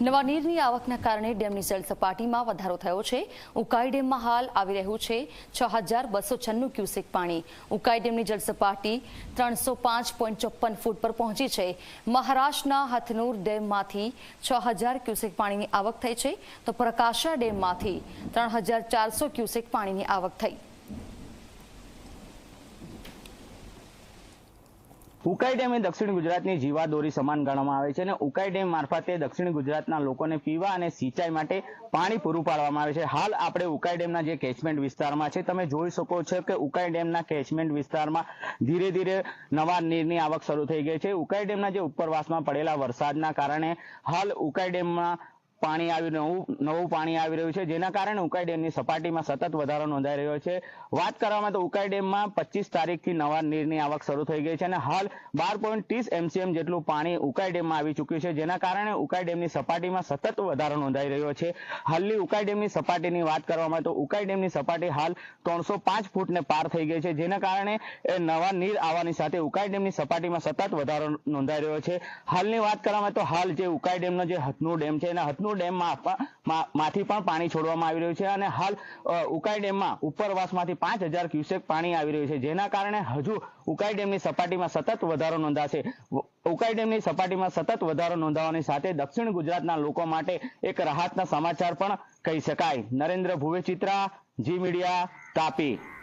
નવા નીરની આવકના કારણે ડેમની જળ સપાટીમાં વધારો થયો છે. ઉકાઈ ડેમમાં હાલ આવી રહ્યું છે છ હજાર બસો છન્નું ક્યુસેક પાણી. ઉકાઈ ડેમની જળ સપાટી ત્રણસો પાંચ પોઈન્ટ ચોપ્પન ફૂટ પર પહોંચી છે. મહારાષ્ટ્રના હથનુર ડેમમાંથી છ હજાર ક્યુસેક પાણીની આવક થઈ છે. તો પ્રકાશા ડેમમાંથી ત્રણ હજાર ચારસો ક્યુસેક પાણીની આવક થઈ. ઉકાઈ ડેમ એ દક્ષિણ ગુજરાતની જીવાદોરી સમાન ગણવામાં આવે છે અને ઉકાઈ ડેમ મારફતે દક્ષિણ ગુજરાતના લોકોને પીવા અને સિંચાઈ માટે પાણી પૂરું પાડવામાં આવે છે. હાલ આપણે ઉકાઈ ડેમના જે કેચમેન્ટ વિસ્તારમાં છે, તમે જોઈ શકો છો કે ઉકાઈ ડેમના કેચમેન્ટ વિસ્તારમાં ધીરે ધીરે નવા નીરની આવક શરૂ થઈ ગઈ છે. ઉકાઈ ડેમના જે ઉપરવાસમાં પડેલા વરસાદના કારણે હાલ ઉકાઈ ડેમમાં પાણી આવી નવું નવું પાણી આવી રહ્યું છે, જેના કારણે ઉકાઈ ડેમની સપાટીમાં સતત વધારો નોંધાઈ રહ્યો છે. વાત કરવામાં તો ઉકાઈ ડેમમાં પચીસ તારીખથી નવા નીરની આવક શરૂ થઈ ગઈ છે અને હાલ બાર પોઈન્ટ ત્રીસ એમસીએમ જેટલું પાણી ઉકાઈ ડેમમાં આવી ચૂક્યું છે, જેના કારણે ઉકાઈ ડેમની સપાટીમાં સતત વધારો નોંધાઈ રહ્યો છે. હાલની ઉકાઈ ડેમની સપાટીની વાત કરવામાં તો ઉકાઈ ડેમની સપાટી હાલ ત્રણસો પાંચ ફૂટને પાર થઈ ગઈ છે, જેના કારણે નવા નીર આવવાની સાથે ઉકાઈ ડેમની સપાટીમાં સતત વધારો નોંધાઈ રહ્યો છે. હાલની વાત કરવામાં તો હાલ જે ઉકાઈ ડેમનો જે હથનું ડેમ છે, એના હથનુર ડેમમાં માંથી પણ પાણી છોડવામાં આવી રહ્યું છે અને હાલ ઉકાઈ ડેમમાં ઉપરવાસમાંથી પાંચ હજાર ક્યુસેક પાણી આવી રહ્યું છે. જેના કારણે હજુ ઉકાઈ ડેમની સપાટીમાં સતત વધારો નોંધાશે. ઉકાઈ ડેમની સપાટીમાં સતત વધારો નોંધાવાની સાથે દક્ષિણ ગુજરાતના લોકો માટે એક રાહતના સમાચાર પણ કહી શકાય. Narendra Bhuve G media, Tapi.